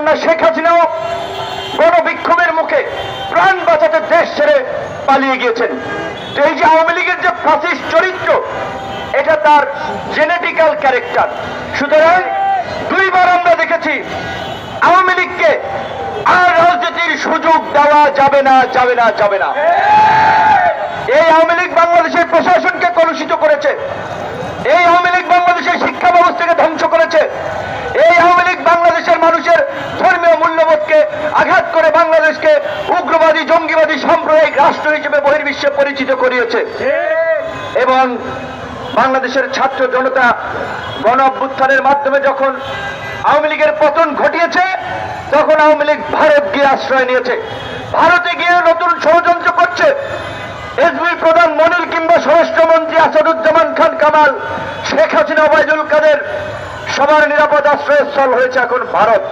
কন্যা শেখ হাসিনাও গণবিক্ষোভের মুখে প্রাণ বাঁচাতে দেশ ছেড়ে পালিয়ে গিয়েছেন। এই যে আওয়ামী লীগের যে ফাঁসির চরিত্র, এটা তার জেনেটিক্যাল ক্যারেক্টার সুতরাং দুইবার আমরা দেখেছি আওয়ামী লীগকে আর রাজনীতির সুযোগ দেওয়া যাবে না যাবে না যাবে না। এই আওয়ামী লীগ বাংলাদেশের প্রশাসনকে কলুষিত করেছে। এই আওয়ামী লীগ বাংলাদেশের শিক্ষা ব্যবস্থাকে ধ্বংস করেছে এই আওয়ামী লীগ বাংলাদেশের মানুষের ধর্মীয় মূল্যবোধকে আঘাত করে বাংলাদেশকে উগ্রবাদী, জঙ্গিবাদী, সাম্প্রদায়িক রাষ্ট্র হিসেবে বহির্বিশ্বে পরিচিত করিয়েছে। এবং বাংলাদেশের ছাত্র জনতা গণ অভ্যুত্থানের মাধ্যমে যখন আওয়ামী লীগের পতন ঘটিয়েছে, তখন আওয়ামী লীগ ভারত গিয়ে আশ্রয় নিয়েছে। ভারতে গিয়ে নতুন ষড়যন্ত্র করছে। এসবি প্রধান মনির কিংবা স্বরাষ্ট্রমন্ত্রী আসাদুজ্জামান খান কামাল, শেখ হাসিনা, ওবায়দুল কাদের সবার নিরাপদ আশ্রয়স্থল হয়েছে এখন ভারত।